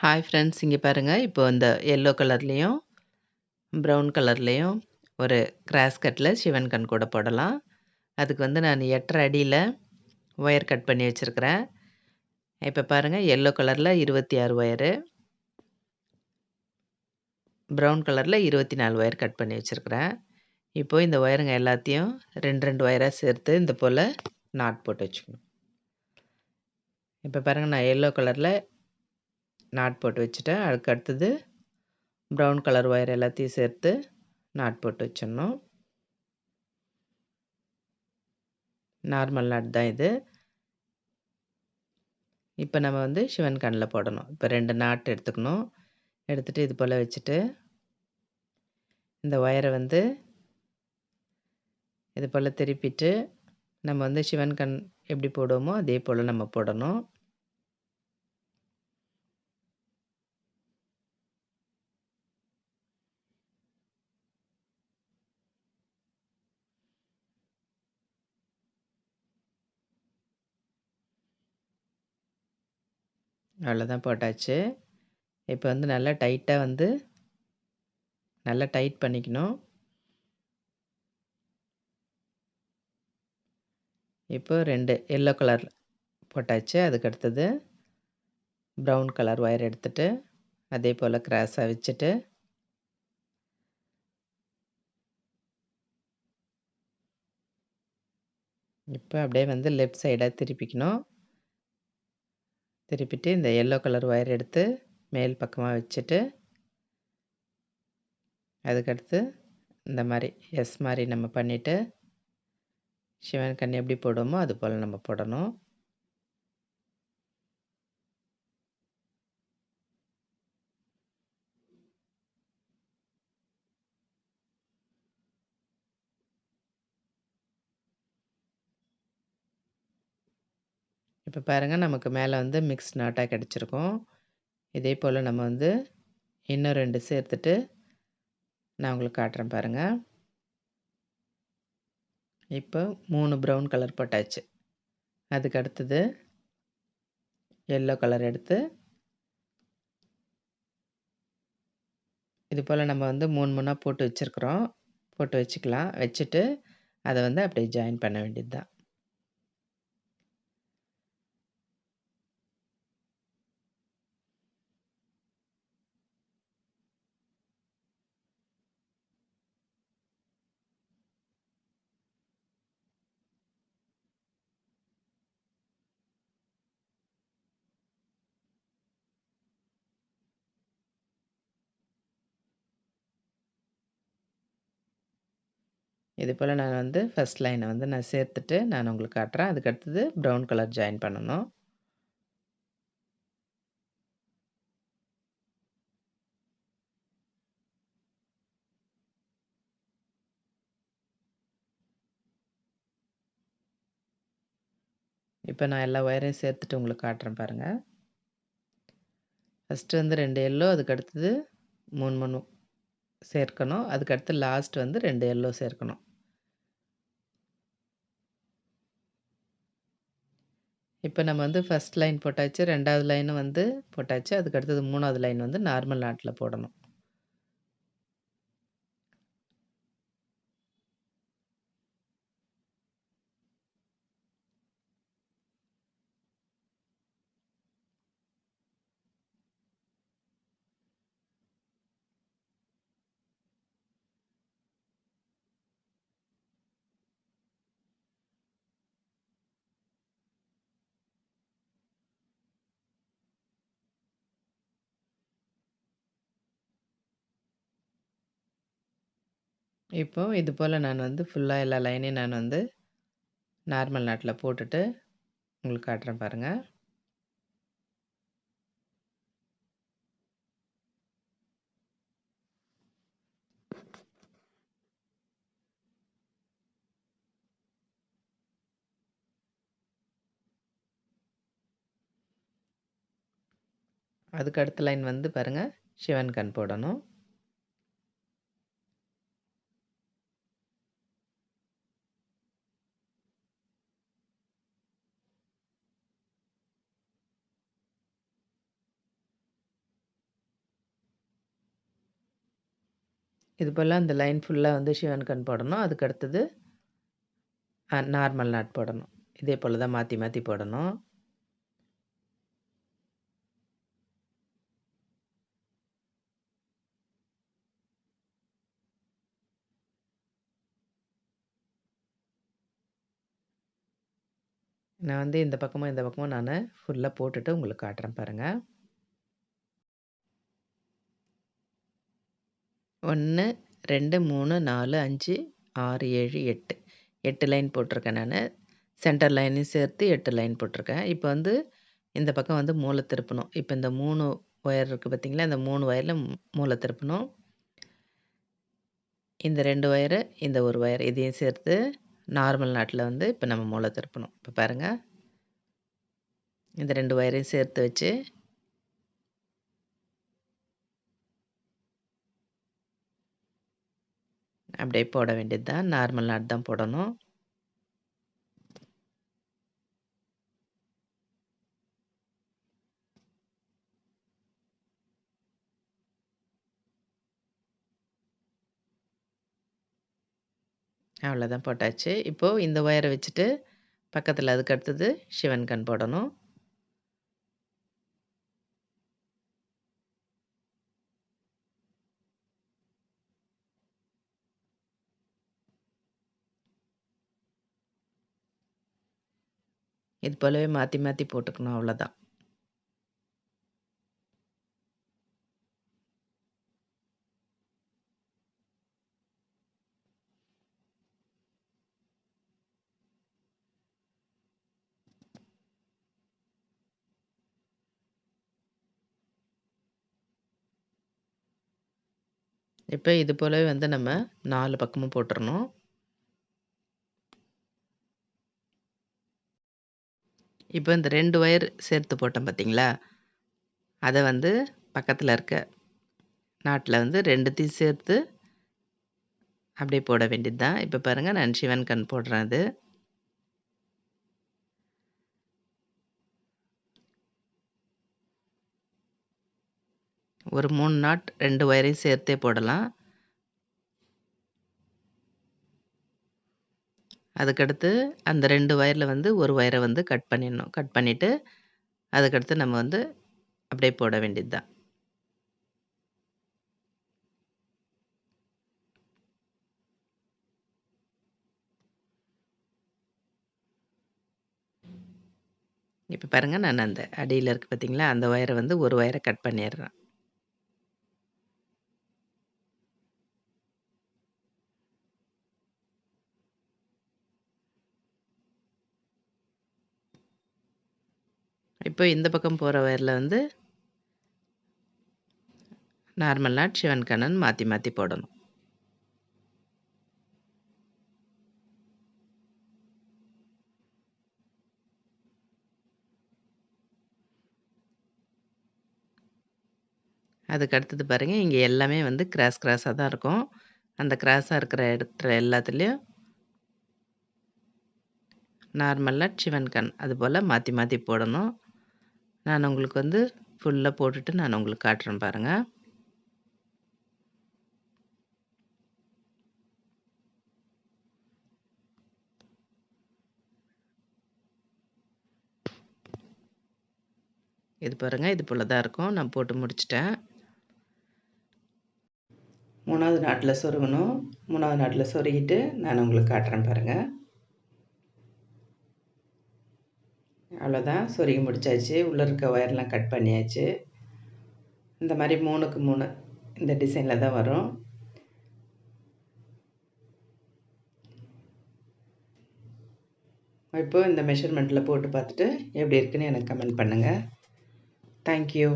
Hi friends இங்கே பாருங்கள் இப்போ இந்த எல்லோ கலர்லேயும் ப்ரௌன் கலர்லேயும் ஒரு கிராஸ் கட்டில் சிவன் கண் கூட போடலாம். அதுக்கு வந்து நான் எட்டரை அடியில் ஒயர் கட் பண்ணி வச்சுருக்கிறேன். இப்போ பாருங்கள் எல்லோ கலரில் இருபத்தி ஆறு ஒயரு ப்ரௌன் கலரில் இருபத்தி நாலு ஒயர் கட் பண்ணி வச்சுருக்கிறேன். இப்போது இந்த ஒயருங்க எல்லாத்தையும் ரெண்டு ரெண்டு ஒயராக சேர்த்து இந்த போல் நாட் போட்டு வச்சுக்கணும். இப்போ பாருங்கள் நான் எல்லோ கலரில் நாட் போட்டு வச்சுட்டேன். அதுக்கு அடுத்தது ப்ரௌன் கலர் ஒயர் எல்லாத்தையும் சேர்த்து நாட் போட்டு வச்சிடணும். நார்மல் நாட் தான் இது. இப்போ நம்ம வந்து சிவன் கண்ணில் போடணும். இப்போ ரெண்டு நாட் எடுத்துக்கணும். எடுத்துகிட்டு இது போல் வச்சுட்டு இந்த ஒயரை வந்து இது போல் திருப்பிட்டு நம்ம வந்து சிவன் கண் எப்படி போடுவோமோ அதே போல் நம்ம போடணும். அவ்வளோதான் போட்டாச்சு. இப்போ வந்து நல்லா டைட்டாக வந்து நல்லா டைட் பண்ணிக்கணும். இப்போ ரெண்டு எல்லோ கலர் போட்டாச்சு. அதுக்கு அடுத்தது ப்ரௌன் கலர் ஒயர் எடுத்துட்டு அதே போல் கிராஸாக வச்சுட்டு. இப்போ அப்படியே வந்து லெஃப்ட் சைடாக திருப்பிக்கணும். திருப்பிட்டு இந்த எல்லோ கலர் ஒயர் எடுத்து மேல் பக்கமாக வச்சுட்டு அதுக்கடுத்து இந்த மாதிரி எஸ் மாதிரி நம்ம பண்ணிவிட்டு சிவன் கண் எப்படி போடுவோமோ அது போல் நம்ம போடணும். இப்போ பாருங்கள் நமக்கு மேலே வந்து மிக்ஸ் நாட்டாக கிடச்சிருக்கும். இதே போல் நம்ம வந்து இன்னும் ரெண்டு சேர்த்துட்டு நான் உங்களுக்கு காட்டுறேன் பாருங்கள் இப்போ மூணு ப்ரௌன் கலர் போட்டாச்சு. அதுக்கு அடுத்தது எல்லோ கலர் எடுத்து இது போல் நம்ம வந்து மூணு மூணாக போட்டு வச்சுருக்குறோம். போட்டு வச்சுக்கலாம். வச்சுட்டு அதை வந்து அப்படியே ஜாயின் பண்ண வேண்டியது தான் இது போல் நான் வந்து ஃபஸ்ட் லைனை வந்து நான் சேர்த்துட்டு நான் உங்களுக்கு காட்டுறேன். அதுக்கு அடுத்தது ப்ரௌன் கலர் ஜாயின் பண்ணணும். இப்போ நான் எல்லா ஒயரையும் சேர்த்துட்டு உங்களுக்கு காட்டுறேன் பாருங்கள் ஃபஸ்ட்டு வந்து ரெண்டு எல்லோ அதுக்கு அடுத்தது மூணு மூணு சேர்க்கணும். அதுக்கடுத்து லாஸ்ட் வந்து ரெண்டு எல்லோ சேர்க்கணும். இப்போ நம்ம வந்து ஃபஸ்ட் லைன் போட்டாச்சு ரெண்டாவது லைனும் வந்து போட்டாச்சு அதுக்கு அடுத்தது மூணாவது லைன் வந்து நார்மல் நாட்டில் போடணும். இப்போ இது போல் நான் வந்து ஃபுல்லாக எல்லா லைனையும் நான் வந்து நார்மல் நாட்டில் போட்டுட்டு உங்களுக்கு காட்டுறேன் பாருங்கள் அதுக்கு அடுத்த லைன் வந்து பாருங்கள் சிவன் கண் போடணும். இது போல் அந்த லைன் ஃபுல்லாக வந்து சிவன் கண் போடணும். அதுக்கு அடுத்தது நார்மல் நாட் போடணும். இதே போல் தான் மாற்றி மாற்றி போடணும். நான் வந்து இந்த பக்கமும் இந்த பக்கமும் நான் ஃபுல்லாக போட்டுட்டு உங்களுக்கு காட்டுறேன் பாருங்கள் ஒன்று ரெண்டு மூணு நாலு அஞ்சு ஆறு ஏழு எட்டு. எட்டு லைன் போட்டிருக்கேன் நான். சென்டர் லைனையும் சேர்த்து எட்டு லைன் போட்டிருக்கேன். இப்போ வந்து இந்த பக்கம் வந்து மூளை திருப்பணும். இப்போ இந்த மூணு ஒயர் இருக்குது பார்த்திங்களா இந்த மூணு ஒயரில் மூளை திருப்பணும். இந்த ரெண்டு ஒயரு இந்த ஒரு ஒயர் இதையும் சேர்த்து நார்மல் நாட்டில் வந்து இப்போ நம்ம மூளை திருப்பணும். இப்போ பாருங்கள் இந்த ரெண்டு ஒயரையும் சேர்த்து வச்சு அப்படியே போட வேண்டியது தான் நார்மல் நாட் தான் போடணும். அவ்வளோதான் போட்டாச்சு. இப்போது இந்த ஒயரை வச்சுட்டு பக்கத்தில் அதுக்கு அடுத்தது சிவன் கண் போடணும். இது போலவே மாற்றி மாற்றி போட்டுக்கணும் அவ்வளோதான் இப்போ இது போலவே வந்து நம்ம நாலு பக்கமும் போட்டுறணும். இப்போ இந்த ரெண்டு ஒயர் சேர்த்து போட்டோம் பார்த்தீங்களா? அதை வந்து பக்கத்தில் இருக்க நாட்டில் வந்து ரெண்டுத்தையும் சேர்த்து அப்படியே போட வேண்டியது தான் இப்போ பாருங்கள் நான் சிவன் கண் போடுறேன் அது. ஒரு மூணு நாட் ரெண்டு ஒயரையும் சேர்த்தே போடலாம். அதுக்கடுத்து அந்த ரெண்டு ஒயரில் வந்து ஒரு ஒயரை வந்து கட் பண்ணிடணும். கட் பண்ணிவிட்டு அதுக்கடுத்து நம்ம வந்து அப்படியே போட வேண்டியது தான் இப்போ பாருங்கள் நான் அந்த அடியில் இருக்குது பார்த்தீங்களா அந்த ஒயரை வந்து ஒரு ஒயரை கட் பண்ணிடுறேன். இப்போ இந்த பக்கம் போகிற ஒயரில் வந்து நார்மல் நாட் சிவன் கண்ணன் மாற்றி மாற்றி போடணும். அதுக்கு அடுத்தது பாருங்கள் இங்கே எல்லாமே வந்து கிராஸ் கிராஸாக தான் இருக்கும். அந்த கிராஸாக இருக்கிற இடத்துல எல்லாத்துலேயும் நார்மலாக சிவன் கண் அது போல் மாற்றி மாற்றி போடணும். நான் உங்களுக்கு வந்து ஃபுல்லாக போட்டுட்டு நான் உங்களுக்கு காட்டுறேன் பாருங்கள் இது பாருங்கள் இது போல் தான் இருக்கும். நான் போட்டு முடிச்சிட்டேன். மூணாவது நாட்டில் சொருகணும். மூணாவது நாட்டில் சொருகிட்டு நான் உங்களுக்கு காட்டுறேன் பாருங்கள் அவ்வளோதான் சொருகி முடிச்சாச்சு. உள்ளே இருக்க ஒயர்லாம் கட் பண்ணியாச்சு. இந்த மாதிரி மூணுக்கு மூணு இந்த டிசைனில் தான் வரும். இப்போது இந்த மெஷர்மெண்ட்டில் போட்டு பார்த்துட்டு எப்படி இருக்குன்னு எனக்கு கமெண்ட் பண்ணுங்கள் தேங்க்யூ